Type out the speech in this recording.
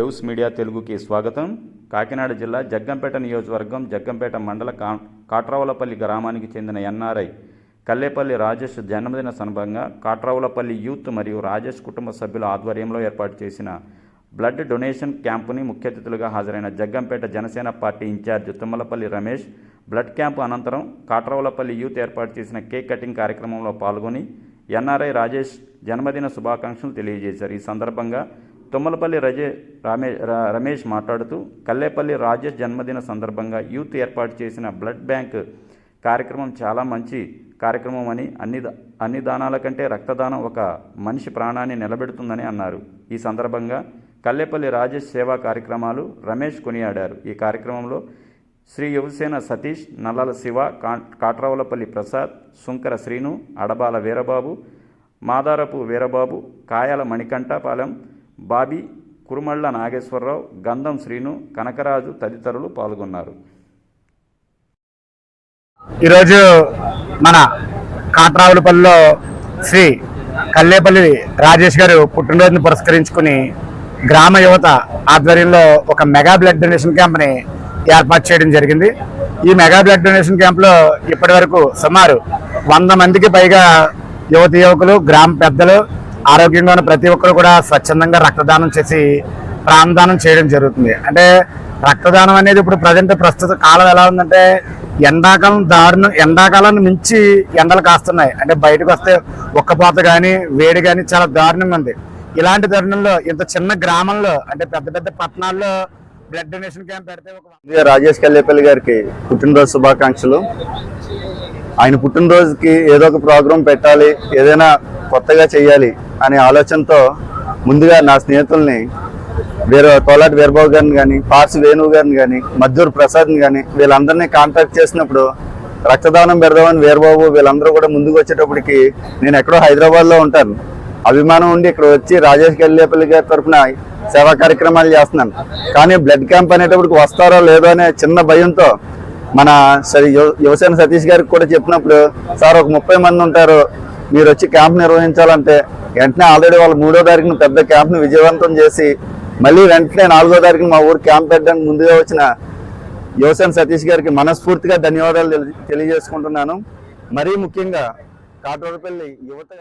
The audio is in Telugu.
వేవ్స్ మీడియా తెలుగుకి స్వాగతం. కాకినాడ జిల్లా జగ్గంపేట నియోజకవర్గం జగ్గంపేట మండల కా కాట్రావులపల్లి గ్రామానికి చెందిన ఎన్ఆర్ఐ కల్లేపల్లి రాజేష్ జన్మదిన సందర్భంగా కాట్రావులపల్లి యూత్ మరియు రాజేష్ కుటుంబ సభ్యుల ఆధ్వర్యంలో ఏర్పాటు చేసిన బ్లడ్ డొనేషన్ క్యాంపుని ముఖ్య అతిథులుగా హాజరైన Jaggampeta Janasena party incharge Tummalapalli Ramesh blood camp అనంతరం కాట్రావులపల్లి యూత్ ఏర్పాటు చేసిన కేక్ కటింగ్ కార్యక్రమంలో పాల్గొని ఎన్ఆర్ఐ రాజేష్ జన్మదిన శుభాకాంక్షలు తెలియజేశారు. ఈ సందర్భంగా తుమ్మలపల్లి రజే రామే రమేష్ మాట్లాడుతూ కల్లేపల్లి రాజేష్ జన్మదిన సందర్భంగా యూత్ ఏర్పాటు చేసిన బ్లడ్ బ్యాంక్ కార్యక్రమం చాలా మంచి కార్యక్రమం అని అన్ని దా- అన్ని దానాల కంటే రక్తదానం ఒక మనిషి ప్రాణాన్ని నిలబెడుతుందని అన్నారు. ఈ సందర్భంగా కల్లేపల్లి రాజేష్ సేవా కార్యక్రమాలు రమేష్ కొనియాడారు. ఈ కార్యక్రమంలో శ్రీ యువసేన సతీష్ నల్లల శివ కా- కాట్రావులపల్లి ప్రసాద్ సుంకర శ్రీను అడబాల వీరబాబు మాదారపు వీరబాబు కాయల మణికంఠపాలెం బాబీ కురుమళ్ళ నాగేశ్వరరావు గంధం శ్రీను కనకరాజు తదితరులు పాల్గొన్నారు. ఈరోజు మన కాట్రావులపల్లిలో శ్రీ కల్లేపల్లి రాజేష్ గారు పుట్టినరోజును పురస్కరించుకుని గ్రామ యువత ఆధ్వర్యంలో ఒక మెగా బ్లడ్ డొనేషన్ క్యాంప్ని ఏర్పాటు చేయడం జరిగింది. ఈ మెగా బ్లడ్ డొనేషన్ క్యాంప్లో ఇప్పటి వరకు సుమారు వంద మందికి పైగా యువతి యువకులు గ్రామ పెద్దలు ఆరోగ్యంగా ఉన్న ప్రతి ఒక్కరు కూడా స్వచ్ఛందంగా రక్తదానం చేసి ప్రాణదానం చేయడం జరుగుతుంది. అంటే రక్తదానం అనేది ఇప్పుడు ప్రజెంట్ ప్రస్తుత కాలం ఎలా ఉందంటే ఎండాకాలం దారుణం ఎండాకాలాన్ని మించి ఎండలు కాస్తున్నాయి. అంటే బయటకు వస్తే ఒక్కపోత కానీ వేడి కానీ చాలా దారుణంగా ఉంది. ఇలాంటి తరుణంలో ఇంత చిన్న గ్రామంలో అంటే పెద్ద పెద్ద పట్టణాల్లో బ్లడ్ డొనేషన్ క్యాంప్ పెడితే ఒక రాజేష్ కల్లేపల్లి గారికి పుట్టినరోజు శుభాకాంక్షలు. ఆయన పుట్టినరోజుకి ఏదో ఒక ప్రోగ్రాం పెట్టాలి ఏదైనా కొత్తగా చేయాలి అనే ఆలోచనతో ముందుగా నా స్నేహితుల్ని వేరే తోలాటి వీరబాబు గారిని కానీ పార్సి వేణువు గారిని కానీ మద్దూరు ప్రసాద్ని కానీ వీళ్ళందరినీ కాంటాక్ట్ చేసినప్పుడు రక్తదానం పెడదామని వీరబాబు వీళ్ళందరూ కూడా ముందుకు వచ్చేటప్పటికి నేను ఎక్కడో హైదరాబాద్లో ఉంటాను. అభిమానం ఉండి ఇక్కడ వచ్చి రాజేష్ గల్లేపల్లి గారి తరఫున సేవా కార్యక్రమాలు చేస్తున్నాను. కానీ బ్లడ్ క్యాంప్ అనేటప్పటికి వస్తారో లేదో అనే చిన్న భయంతో మన సరే యువసేన సతీష్ గారికి కూడా చెప్పినప్పుడు సార్ ఒక ముప్పై మంది ఉంటారు. మీరు వచ్చి క్యాంప్ నిర్వహించాలంటే వెంటనే ఆల్రెడీ వాళ్ళు మూడో తారీఖున పెద్ద క్యాంప్ని విజయవంతం చేసి మళ్ళీ వెంటనే నాలుగో తారీఖున మా ఊరు క్యాంప్ పెట్టడానికి ముందుగా వచ్చిన యువసేన సతీష్ గారికి మనస్ఫూర్తిగా ధన్యవాదాలు తెలి- తెలియజేసుకుంటున్నాను. మరీ ముఖ్యంగా కాటోడపల్లి యువత